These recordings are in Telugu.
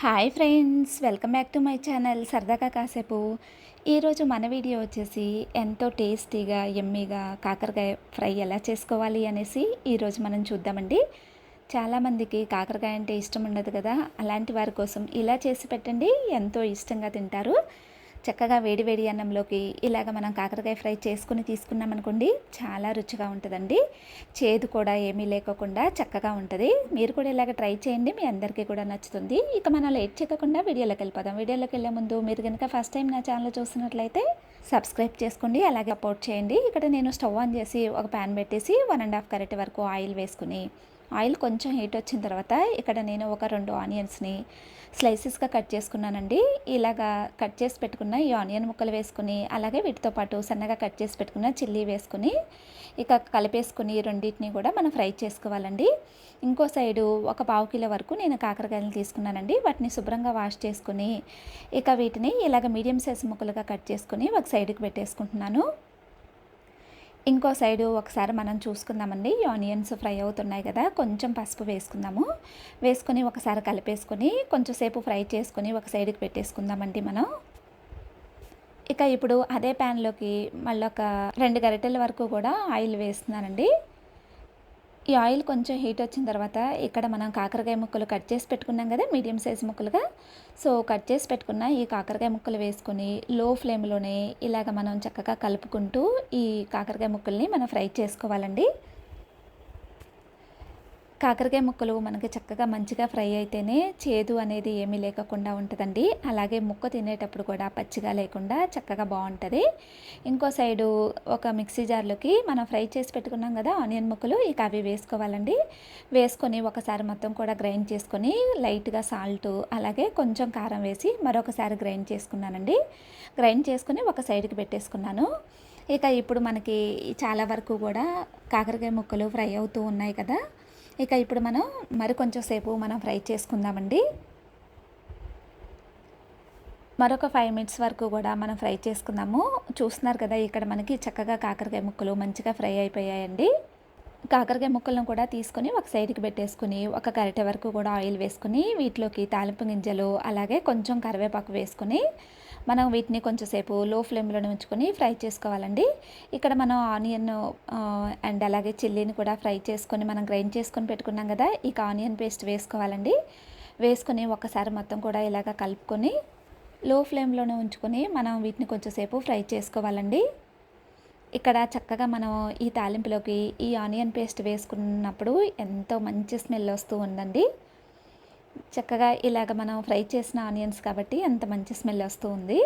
Hi friends welcome back to my channel. సరదాగా కాసేపు. ఈరోజు మన వీడియో వచ్చేసి ఎంతో టేస్టీగా ఎమ్మీగా కాకరకాయ ఫ్రై ఎలా చేసుకోవాలి అనేసి ఈరోజు మనం చూద్దామండి. చాలామందికి కాకరకాయ అంటే ఇష్టం ఉండదు కదా అలాంటి వారి కోసం ఇలా చేసి పెట్టండి. ఎంతో ఇష్టంగా తింటారు. చక్కగా వేడి వేడి అన్నంలోకి ఇలాగ మనం కాకరకాయ ఫ్రై చేసుకుని తీసుకున్నామనుకోండి చాలా రుచిగా ఉంటుందండి. చేదు కూడా ఏమీ లేకోకుండా చక్కగా ఉంటుంది. మీరు కూడా ఇలాగ ట్రై చేయండి మీ అందరికీ కూడా నచ్చుతుంది. ఇక మనం లేట్ చేయకుండా వీడియోలోకి వెళ్ళిపోదాం. వీడియోలోకి వెళ్ళే ముందు మీరు కనుక ఫస్ట్ టైం నా ఛానల్ చూస్తున్నట్లయితే సబ్స్క్రైబ్ చేసుకోండి అలాగే సపోర్ట్ చేయండి. ఇక్కడ నేను స్టవ్ ఆన్ చేసి ఒక ప్యాన్ పెట్టేసి వన్ అండ్ హాఫ్ కరెక్ట్ వరకు ఆయిల్ వేసుకుని ఆయిల్ కొంచెం హీట్ వచ్చిన తర్వాత ఇక్కడ నేను ఒక రెండు ఆనియన్స్ని స్లైసెస్గా కట్ చేసుకున్నానండి. ఇలాగా కట్ చేసి పెట్టుకున్న ఈ ఆనియన్ ముక్కలు వేసుకుని అలాగే వీటితో పాటు సన్నగా కట్ చేసి పెట్టుకున్న చిల్లీ వేసుకుని ఇక కలిపేసుకుని రెండింటిని కూడా మనం ఫ్రై చేసుకోవాలండి. ఇంకో సైడు ఒక పావు కిలో వరకు నేను కాకరకాయలు తీసుకున్నానండి. వాటిని శుభ్రంగా వాష్ చేసుకుని ఇక వీటిని ఇలాగ మీడియం సైజ్ ముక్కలుగా కట్ చేసుకుని ఒక సైడ్కి పెట్టేసుకుంటున్నాను. ఇంకో సైడు ఒకసారి మనం చూసుకుందామండి. ఆనియన్స్ ఫ్రై అవుతున్నాయి కదా కొంచెం పసుపు వేసుకుందాము. వేసుకొని ఒకసారి కలిపేసుకొని కొంచెంసేపు ఫ్రై చేసుకొని ఒక సైడ్కి పెట్టేసుకుందామండి మనం. ఇక ఇప్పుడు అదే ప్యాన్లోకి మళ్ళీ ఒక రెండు గరిటెల వరకు కూడా ఆయిల్ వేస్తున్నానండి. ఈ ఆయిల్ కొంచెం హీట్ వచ్చిన తర్వాత ఇక్కడ మనం కాకరకాయ ముక్కలు కట్ చేసి పెట్టుకున్నాం కదా మీడియం సైజ్ ముక్కలుగా. సో కట్ చేసి పెట్టుకున్న ఈ కాకరకాయ ముక్కలు వేసుకుని లో ఫ్లేమ్లోనే ఇలాగ మనం చక్కగా కలుపుకుంటూ ఈ కాకరకాయ ముక్కల్ని మనం ఫ్రై చేసుకోవాలండి. కాకరకాయ ముక్కలు మనకి చక్కగా మంచిగా ఫ్రై అయితేనే చేదు అనేది ఏమీ లేకుండా ఉంటుందండి. అలాగే ముక్క తినేటప్పుడు కూడా పచ్చిగా లేకుండా చక్కగా బాగుంటుంది. ఇంకో సైడు ఒక మిక్సీ జార్లోకి మనం ఫ్రై చేసి పెట్టుకున్నాం కదా ఆనియన్ ముక్కలు ఇక అవి వేసుకోవాలండి. వేసుకొని ఒకసారి మొత్తం కూడా గ్రైండ్ చేసుకొని లైట్గా సాల్ట్ అలాగే కొంచెం కారం వేసి మరొకసారి గ్రైండ్ చేసుకున్నానండి. గ్రైండ్ చేసుకొని ఒక సైడ్కి పెట్టేసుకున్నాను. ఇక ఇప్పుడు మనకి చాలా వరకు కూడా కాకరకాయ ముక్కలు ఫ్రై అవుతూ ఉన్నాయి కదా. ఇక ఇప్పుడు మనం మరి కొంచెం సేపు మనం ఫ్రై చేసుకుందామండి. మరొక ఫైవ్ మినిట్స్ వరకు కూడా మనం ఫ్రై చేసుకుందాము. చూస్తున్నారు కదా ఇక్కడ మనకి చక్కగా కాకరకాయ ముక్కలు మంచిగా ఫ్రై అయిపోయాయండి. కాకరకాయ ముక్కలను కూడా తీసుకొని ఒక సైడ్కి పెట్టేసుకుని ఒక గరిటె వరకు కూడా ఆయిల్ వేసుకుని వీటిలోకి తాలింపు గింజలు అలాగే కొంచెం కరివేపాకు వేసుకొని మనం వీటిని కొంచెంసేపు లో ఫ్లేమ్లోనే ఉంచుకొని ఫ్రై చేసుకోవాలండి. ఇక్కడ మనం ఆనియన్ అండ్ అలాగే చిల్లీని కూడా ఫ్రై చేసుకొని మనం గ్రైండ్ చేసుకొని పెట్టుకున్నాం కదా ఇక ఆనియన్ పేస్ట్ వేసుకోవాలండి. వేసుకొని ఒకసారి మొత్తం కూడా ఇలాగ కలుపుకొని లో ఫ్లేమ్లోనే ఉంచుకొని మనం వీటిని కొంచెంసేపు ఫ్రై చేసుకోవాలండి. ఇక్కడ చక్కగా మనం ఈ తాలింపులోకి ఈ ఆనియన్ పేస్ట్ వేసుకున్నప్పుడు ఎంతో మంచి స్మెల్ వస్తూ ఉందండి. చక్కగా ఇలాగ మనం ఫ్రై చేసిన ఆనియన్స్ కాబట్టి అంత మంచి స్మెల్ వస్తూ ఉంది.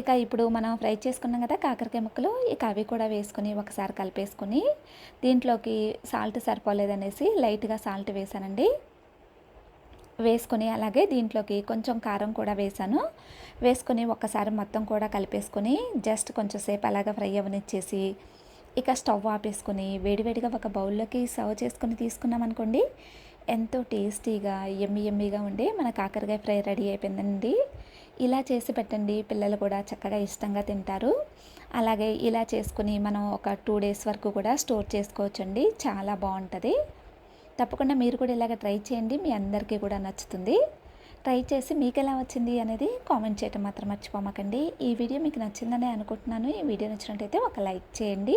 ఇక ఇప్పుడు మనం ఫ్రై చేసుకున్నాం కదా కాకరకాయ ముక్కలు ఇక అవి కూడా వేసుకొని ఒకసారి కలిపేసుకొని దీంట్లోకి సాల్ట్ సరిపోలేదనేసి లైట్గా సాల్ట్ వేసానండి. వేసుకొని అలాగే దీంట్లోకి కొంచెం కారం కూడా వేసాను. వేసుకొని ఒక్కసారి మొత్తం కూడా కలిపేసుకొని జస్ట్ కొంచెం సేపు అలాగ ఫ్రై అవనిచ్చేసి ఇక స్టవ్ ఆపేసుకొని వేడివేడిగా ఒక బౌల్లోకి సర్వ్ చేసుకొని తీసుకున్నాం అనుకోండి ఎంతో టేస్టీగా ఎమ్మి ఎమ్మిగా ఉండే మన కాకరకాయ ఫ్రై రెడీ అయిపోయిందండి. ఇలా చేసి పెట్టండి పిల్లలు కూడా చక్కగా ఇష్టంగా తింటారు. అలాగే ఇలా చేసుకుని మనం ఒక టూ డేస్ వరకు కూడా స్టోర్ చేసుకోవచ్చండి. చాలా బాగుంటుంది. తప్పకుండా మీరు కూడా ఇలాగ ట్రై చేయండి మీ అందరికీ కూడా నచ్చుతుంది. ట్రై చేసి మీకు ఎలా వచ్చింది అనేది కామెంట్ చేయటం మాత్రం మర్చిపోమాకండి. ఈ వీడియో మీకు నచ్చిందని అనుకుంటున్నాను. ఈ వీడియో నచ్చినట్టయితే ఒక లైక్ చేయండి.